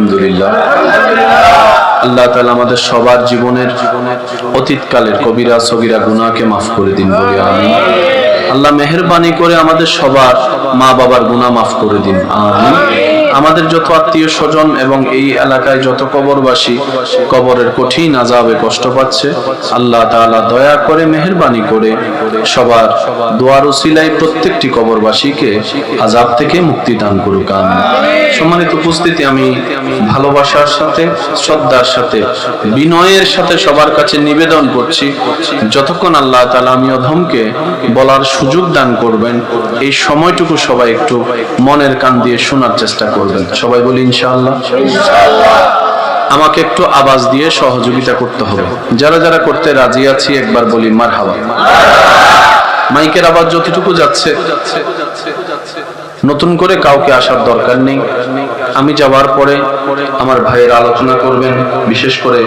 আলহামদুলিল্লাহ। আল্লাহ তাআলা আমাদের সবার জীবনের জীবনের অতীতকালের কবিরা, সগিরা গুনাহকে মাফ করে দিন বলি, আমিন। আল্লাহ মেহেরবানি করে আমাদের সবার মা বাবার গুনাহ মাফ করে দিন, আমিন। আমাদের যত আত্মীয় স্বজন এবং এই এলাকায় যত কবরবাসী, কবরের কঠিন আজাবে কষ্ট পাচ্ছে, আল্লাহ তাআলা দয়া করে, মেহেরবানি করে সবার দোয়ার উসিলায় প্রত্যেকটি কবরবাসীকে আজাব থেকে মুক্তি দান করুক সম্মানিত উপস্থিতি, আমি ভালোবাসার সাথে, শ্রদ্ধার সাথে, বিনয়ের সাথে সবার কাছে নিবেদন করছি, যতক্ষণ আল্লাহ তাআলা আমি অধমকে বলার সুযোগ দান করবেন, এই সময়টুকু সবাই একটু মনের কান দিয়ে শোনার চেষ্টা করবেন সবাই বলি ইনশাআল্লাহ। আমাকে একটু আওয়াজ দিয়ে সহযোগিতা করতে হবে। যারা যারা করতে রাজি আছি একবার বলি মার হাওয়া মাইকের আওয়াজ যতটুকু যাচ্ছে নতুন করে কাউকে আসার দরকার নেই। আমি যাওয়ার পরে আমার ভাইয়ের আলোচনা করবেন, বিশেষ করে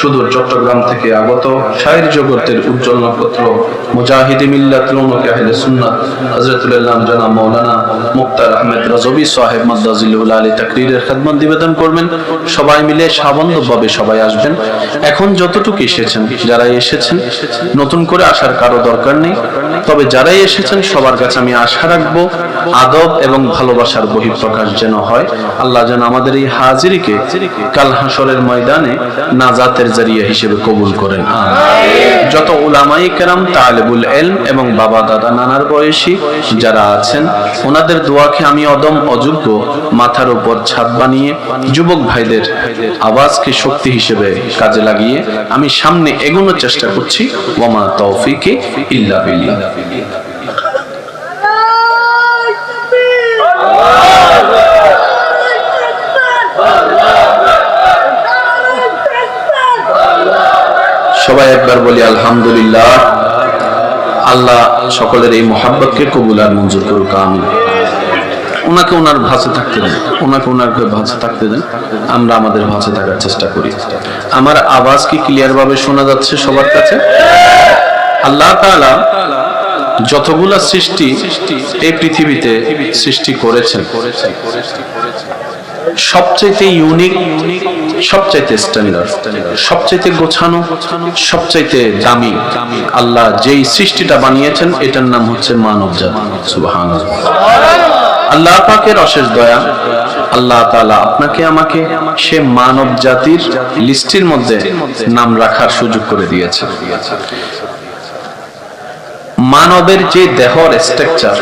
সুদূর চট্টগ্রাম থেকে আগত শায়ের জগতের উজ্জ্বল নক্ষত্র মুজাহিদি মিল্লাত রৌনকে আহলে সুন্নাত হযরতুল্লাহ জনাব মাওলানা মুক্তার আহমেদ রাজবি সাহেব মাদ্দাজিলুল আলী তাকরীরের খেদমত নিবেদন করবেন। সবাই মিলে সাবন্ধভাবে সবাই আসবেন। এখন যতটুকু এসেছেন যারা এসেছেন, নতুন করে আসার কারও দরকার নেই। তবে যারাই এসেছেন, সবার কাছে আমি আশা রাখব, আদব এবং ভালোবাসার বহিঃপ্রকাশ যেন হয়। আল্লাহ যেন আমাদের এই হাজিরিকে কাল হাসরের ময়দানে নাজাতের জারিয়া হিসেবে কবুল করেন। যত উলামাই কেরাম তালেবুল এলম এবং বাবা দাদা নানার বয়সী যারা আছেন ওনাদের দোয়াকে আমি অদম অযোগ্য মাথার উপর ছাদ বানিয়ে যুবক ভাইদের আওয়াজকে শক্তি হিসেবে কাজে লাগিয়ে আমি সামনে এগোনোর চেষ্টা করছি। ওমা তৌফিকে ইল্লা বিল্লাহ। সবাই একবার বলি আলহামদুলিল্লাহ। আল্লাহ সকলের এই মোহাব্বতকে কবুল আর মঞ্জুর করুক আমি ওনাকে ওনার ভাষে থাকতে দেন, ওনাকে ওনার ভাষে থাকতে দেন, আমরা আমাদের ভাষে থাকার চেষ্টা করি। আমার আওয়াজ কি ক্লিয়ার ভাবে শোনা যাচ্ছে সবার কাছে? আল্লাহ তাআলা যতগুলা সৃষ্টি এই পৃথিবীতে সৃষ্টি করেছেন সবচাইতে ইউনিক সবচাইতে স্ট্যান্ডার্ড সবচাইতে গোছানো, সবচাইতে দামি আল্লাহ যেই সৃষ্টিটা বানিয়েছেন, এটার নাম হচ্ছে মানব জাতি সুবহান আল্লাহ পাকের অশেষ দয়া, আল্লাহ তাআলা আপনাকে, আমাকে সে মানব জাতির লিস্টের মধ্যে নাম রাখার সুযোগ করে দিয়েছে। মানবের যে দেহর স্ট্রাকচার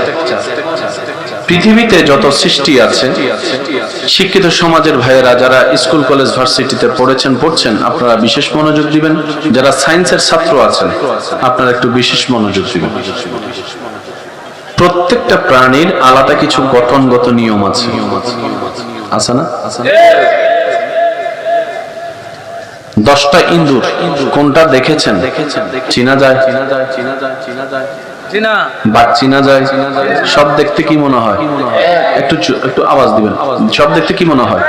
পৃথিবীতে যত সৃষ্টি আছে শিক্ষিত সমাজের ভাইয়েরা যারা স্কুল কলেজ ভার্সিটিতে পড়েছেন পড়ছেন আপনারা বিশেষ মনোযোগ দিবেন। যারা সায়েন্সের ছাত্র আছেন আপনারা একটু বিশেষ মনোযোগ দিবেন। প্রত্যেকটা প্রাণীর আলাদা কিছু গঠনগত নিয়ম আছে। আছে না? দশটা ইন্দুর কোনটা দেখেছেন? দেখেছেন চিনা যায়? চিনা বাঘ চিনা যায় সব দেখতে কি মনে হয়? একটু একটু আওয়াজ দিবেন। সব দেখতে কি মনে হয়?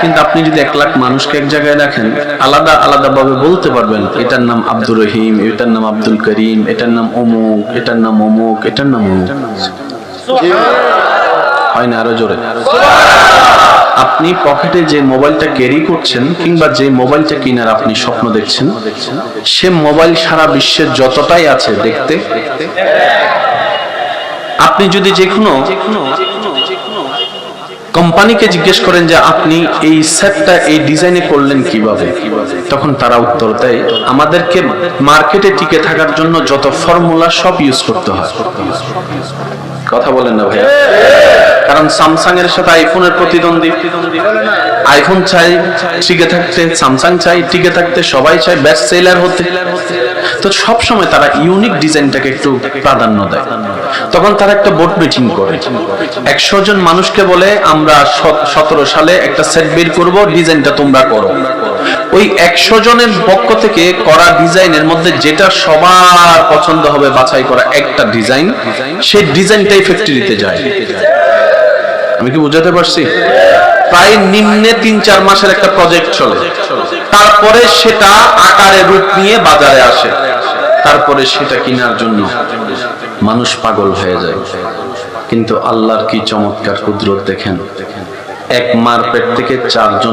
কিন্তু আপনি যদি এক লাখ মানুষকে এক জায়গায় রাখেন আলাদা আলাদা ভাবে বলতে পারবেন এটার নাম আব্দুর রহিম এটার নাম আব্দুল করিম এটার নাম অমুক এটার নাম অমুক এটার নাম অমুক। হয় না আরও জোরে? আপনি পকেটে যে মোবাইলটা ক্যারি করছেন কিংবা যে মোবাইলটা কিনার আপনি স্বপ্ন দেখছেন, সে মোবাইল সারা বিশ্বের যতটাই আছে দেখতে, আপনি যদি যে কোনো কোম্পানিকে জিজ্ঞেস করেন যে আপনি এই সেটটা, এই ডিজাইনে করলেন কীভাবে, তখন তারা উত্তর দেয়, আমাদেরকে মার্কেটে টিকে থাকার জন্য যত ফর্মুলা সব ইউজ করতে হয়। কথা বলেন না ভাইয়া। কারণ স্যামসাং এর সাথে আইফোনের প্রতিদ্বন্দ্বী। আইফোন চাই, টিকে থাকতে স্যামসাং চাই, টিকে থাকতে সবাই চায় বেস্ট সেলার হতে। তো সব সময় তারা ইউনিক ডিজাইনটাকে একটু প্রাধান্য দেয়। তখন তারা একটা বোর্ড মিটিং করে। একশো জন মানুষকে বলে, আমরা সতেরো সালে একটা সেট বের করব ডিজাইনটা তোমরা করো। ওই একশো জনের পক্ষ থেকে করা ডিজাইনের মধ্যে যেটা সবার পছন্দ হবে বাছাই করা একটা ডিজাইন, সেই ডিজাইনটাই ফ্যাক্টরিতে যায়। আমি কি বুঝাতে পারছি? প্রায় নিম্নে তিন চার মাসের একটা প্রজেক্ট চলে। তারপরে সেটা আকারে রূপ নিয়ে বাজারে আসে। তারপরে সেটা কেনার জন্য মানুষ পাগল হয়ে যায়। কিন্তু আল্লাহর কি চমৎকার কুদরত দেখেন? এক মার পেট থেকে চারজন